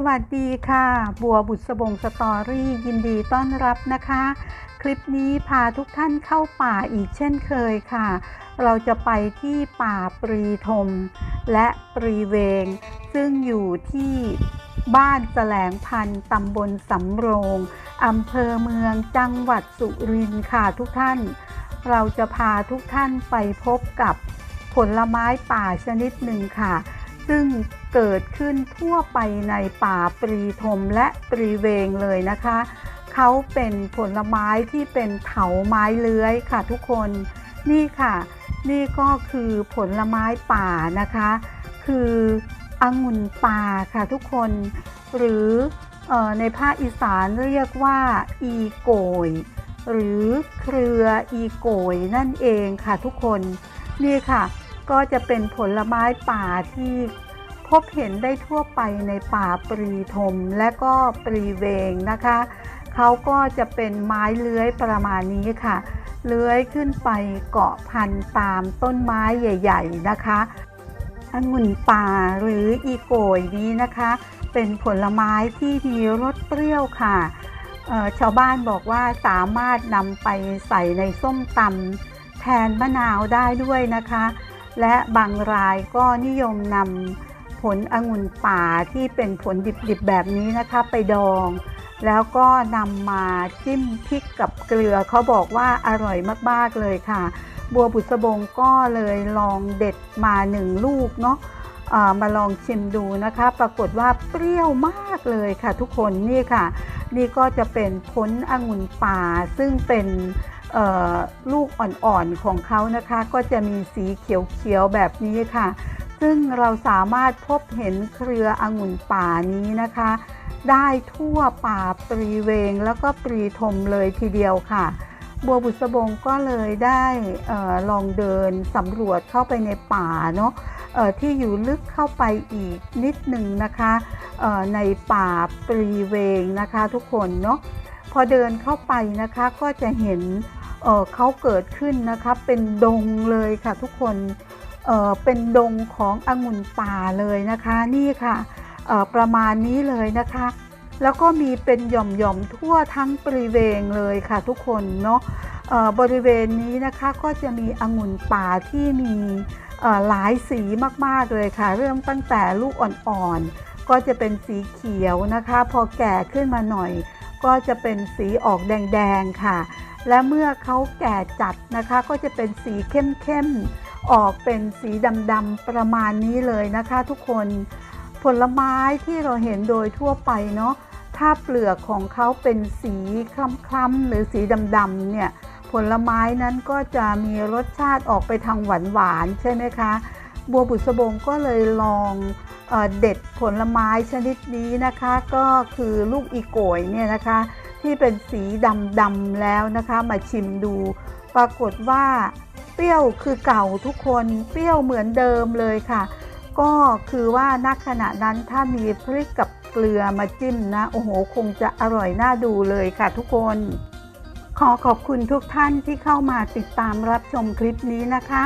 สวัสดีค่ะ บัวบุษบงสตอรี่ยินดีต้อนรับนะคะ คลิปนี้พาทุกท่านเข้าป่าอีกเช่นเคยค่ะ เราจะไปที่ป่าปรีทมและปรีเวง ซึ่งอยู่ที่บ้านแสลงพันตำบลสำโรงอำเภอเมืองจังหวัดสุรินทร์ค่ะทุกท่าน เราจะพาทุกท่านไปพบกับผลไม้ป่าชนิดหนึ่งค่ะ ซึ่งเกิดขึ้นทั่วไปในป่าปรีทมและปรีเวงเลยนะคะ เขาเป็นผลไม้ที่เป็นเถาไม้เลื้อยค่ะทุกคนนี่ค่ะ นี่ก็คือผลไม้ป่านะคะ คือองุ่นป่าค่ะทุกคน หรือออในภาคอีสานเรียกว่าอีโกย หรือเครืออีโกยนั่นเองค่ะทุกคน นี่ค่ะ ก็จะเป็นผลไม้ป่าที่พบเห็นได้ทั่วไปในป่าปรีทมและก็ปรีเวงนะคะ เขาก็จะเป็นไม้เลื้อยประมาณนี้ค่ะ เลื้อยขึ้นไปเกาะพันตามต้นไม้ใหญ่ ๆ นะคะองุ่นป่าหรืออีโกยนี้นะคะ เป็นผลไม้ที่มีรสเปรี้ยวค่ะ ชาวบ้านบอกว่าสามารถนำไปใส่ในส้มตำแทนมะนาวได้ด้วยนะคะ และบางรายก็นิยมนำผลองุ่นป่าที่เป็นผลดิบๆแบบนี้นะคะไปดอง แล้วก็นำมาจิ้มพริกกับเกลือเขาบอกว่าอร่อยมากๆเลยค่ะ บัวบุษบงก็เลยลองเด็ดมาหนึ่งลูกเนาะมาลองชิมดูนะคะ ปรากฏว่าเปรี้ยวมากเลยค่ะทุกคนนี่ค่ะ นี่ก็จะเป็นผลองุ่นป่าซึ่งเป็น ลูกอ่อนๆของเขานะคะ ก็จะมีสีเขียวๆแบบนี้ค่ะ ซึ่งเราสามารถพบเห็นเครือองุ่นป่านี้นะคะ ได้ทั่วป่าปรีเวงแล้วก็ปรีทมเลยทีเดียวค่ะ บัวบุษบงก็เลยได้ลองเดินสำรวจเข้าไปในป่าเนาะที่อยู่ลึกเข้าไปอีกนิดหนึ่งนะคะในป่าปรีเวงนะคะทุกคนเนาะพอเดินเข้าไปนะคะก็จะเห็น เเขาเกิดขึ้นนะคะเป็นดงเลยค่ะทุกคนเเป็นดงขององุ่นป่าเลยนะคะนี่ค่ะประมาณนี้เลยนะคะ แล้วก็มีเป็นหย่อมๆทั่วทั้งบริเวณเลยค่ะทุกคนเนาะบริเวณนี้นะคะก็จะมีองุ่นป่าที่มีหลายสีมากๆเลยค่ะ เริ่มตั้งแต่ลูกอ่อนๆก็จะเป็นสีเขียวนะคะ พอแก่ขึ้นมาหน่อย ก็จะเป็นสีออกแดงๆค่ะ และเมื่อเขาแก่จัดนะคะก็จะเป็นสีเข้มๆออกเป็นสีดำๆประมาณนี้เลยนะคะทุกคนผลไม้ที่เราเห็นโดยทั่วไปเนาะถ้าเปลือกของเขาเป็นสีคล้ำๆหรือสีดำๆเนี่ยผลไม้นั้นก็จะมีรสชาติออกไปทางหวานๆใช่ไหมคะ บัวบุษบงก็เลยลอง เด็ดผลไม้ชนิดนี้นะคะก็คือลูกอีโกยเนี่ยนะคะ ที่เป็นสีดำๆแล้วนะคะมาชิมดู ปรากฏว่าเปรี้ยวคือเก่าทุกคนเปรี้ยวเหมือนเดิมเลยค่ะ ก็คือว่าณขณะนั้นถ้ามีพริกกับเกลือมาจิ้มนะ โอ้โห คงจะอร่อยน่าดูเลยค่ะทุกคน ขอขอบคุณทุกท่านที่เข้ามาติดตามรับชมคลิปนี้นะคะ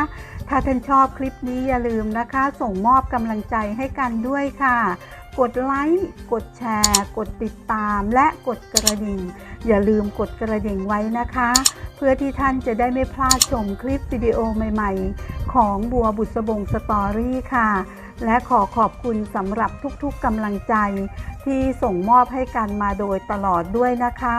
ถ้าท่านชอบคลิปนี้อย่าลืมนะคะ ส่งมอบกำลังใจให้กันด้วยค่ะ กดไลค์กดแชร์ กดติดตาม และกดกระดิ่ง อย่าลืมกดกระดิ่งไว้นะคะ เพื่อที่ท่านจะได้ไม่พลาดชมคลิปวิดีโอใหม่ ๆ ของบัวบุษบงสตอรี่ค่ะและขอขอบคุณสำหรับทุกๆกำลังใจที่ส่งมอบให้กันมาโดยตลอดด้วยนะคะ